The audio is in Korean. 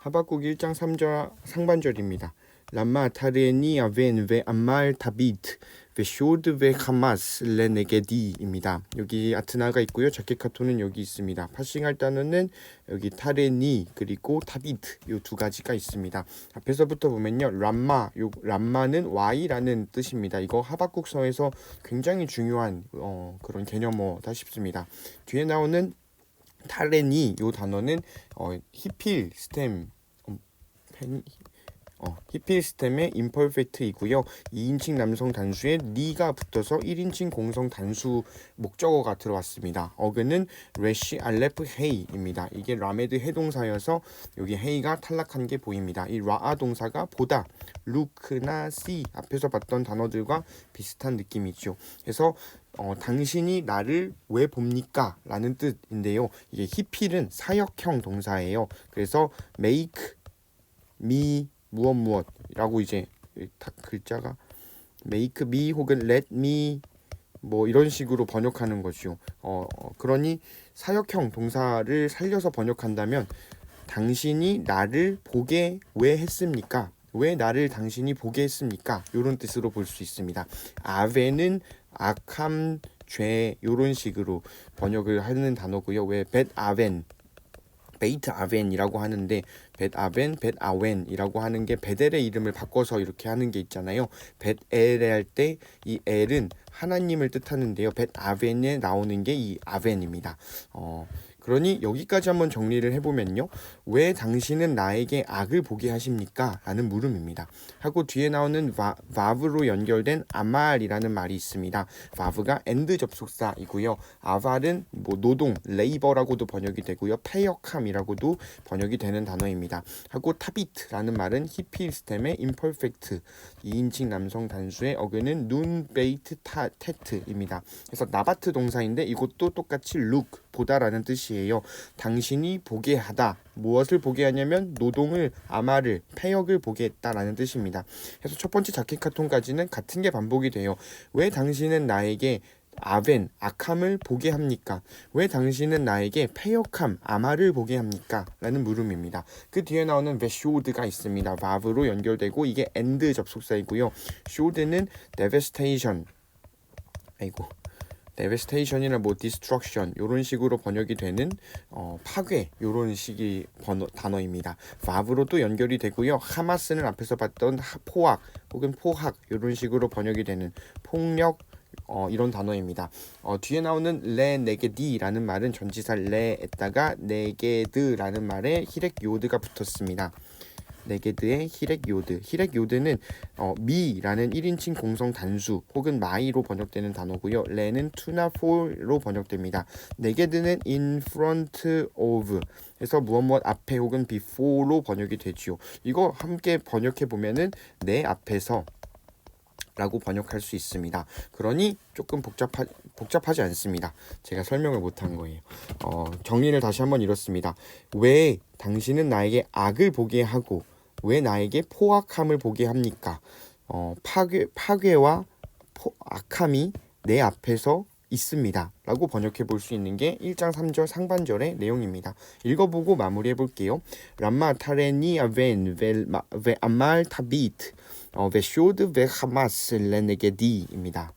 하박국 1장 3절 상반절입니다. 타비트 베 쇼드 베 하마스 레네게디입니다. 여기 아트나가 있고요. 자켓 카톤은 여기 있습니다. 파싱할 단어는 여기 타레니 그리고 타비트 이두 가지가 있습니다. 앞에서부터 보면요. 람마 요 람마는 Y라는 뜻입니다. 이거 하박국서에서 굉장히 중요한 어, 그런 개념어다 싶습니다. 뒤에 나오는 타레니 요 단어는 어, 히필 스템 어, 펜, 어, 히필 스템의 임퍼펙트이고요. 2인칭 남성 단수에 니가 붙어서 1인칭 공성 단수 목적어가 들어왔습니다. 어근은 레시 알레프 헤이입니다. 이게 라메드 해동사여서 여기 헤이가 탈락한 게 보입니다. 이 라아 동사가 보다 루크나 시 앞에서 봤던 단어들과 비슷한 느낌이죠. 그래서 어, 당신이 나를 왜 봅니까? 라는 뜻인데요. 이게 히필은 사역형 동사예요. 그래서 make me 무엇 무엇이라고 이제 다 글자가 make me 혹은 let me 뭐 이런 식으로 번역하는 거죠. 어, 어 그러니 사역형 동사를 살려서 번역한다면 당신이 나를 보게 왜 했습니까? 왜 나를 당신이 보게 했습니까? 이런 뜻으로 볼 수 있습니다. 아베는 악함, 죄 이런 식으로 번역을 하는 단어고요. 왜 bet 아벤 베이트 아벤이라고 하는데 벳 아벤, 벳 아웬이라고 하는 게 베델의 이름을 바꿔서 이렇게 하는 게 있잖아요. 벳 엘에 할때 이 엘은 하나님을 뜻하는데요. 벳 아벤에 나오는 게 이 아벤입니다. 어, 그러니 여기까지 한번 정리를 해보면요. 왜 당신은 나에게 악을 보게 하십니까? 라는 물음입니다. 하고 뒤에 나오는 바, 바브로 연결된 아말이라는 말이 있습니다. 바브가 엔드 접속사이고요. 아발은 뭐 노동, 레이버라고도 번역이 되고요. 폐역함이라고도 번역이 되는 단어입니다. 하고 타비트라는 말은 히필 스템의 imperfect 2인칭 남성 단수의 어근은 눈 베이트 타 테트입니다. 그래서 나바트 동사인데 이것도 똑같이 look 보다라는 뜻이에요. 당신이 보게 하다. 무엇을 보게 하냐면 노동을 아마를 폐역을 보게 했다라는 뜻입니다. 그래서 첫 번째 자켓 카톤까지는 같은 게 반복이 돼요. 왜 당신은 나에게 아벤 악함을 보게 합니까? 왜 당신은 나에게 폐역함 아마를 보게 합니까? 라는 물음입니다. 그 뒤에 나오는 베쇼드가 있습니다. 바브로 연결되고 이게 엔드 접속사이고요. 쇼드는 devastation 아이고 데베스테이션이나 뭐 디스트럭션 이런 식으로 번역이 되는 어, 파괴 이런 식의 번호, 단어입니다. 바브로 또 연결이 되고요. 하마스는 앞에서 봤던 하, 포악 혹은 포학 이런 식으로 번역이 되는 폭력 어, 이런 단어입니다. 어, 뒤에 나오는 레 네게디라는 말은 전치사 레에다가 네게드라는 말에 히렉 요드가 붙었습니다. 네게드의 히렉 요드. 히렉 요드는 어, 미라는 1인칭 공성 단수 혹은 마이로 번역되는 단어고요. 레는 투나 폴로 번역됩니다. 네게드는 in front of 해서 무엇 무엇 앞에 혹은 before로 번역이 되지요. 이거 함께 번역해 보면은 내 앞에서 라고 번역할 수 있습니다. 그러니 조금 복잡하, 복잡하지 않습니다. 제가 설명을 못한 거예요. 어, 정리를 다시 한번 이렇습니다. 왜 당신은 나에게 악을 보게 하고 왜 나에게 포악함을 보게 합니까? 어, 파괴, 파괴와 포, 악함이 내 앞에서 있습니다. 라고 번역해 볼 수 있는 게 1장 3절 상반절의 내용입니다. 읽어보고 마무리해 볼게요. 람마 타레니 아벤 벨 암말 타비트 어, 베쇼드 베 하마스 레네게디입니다.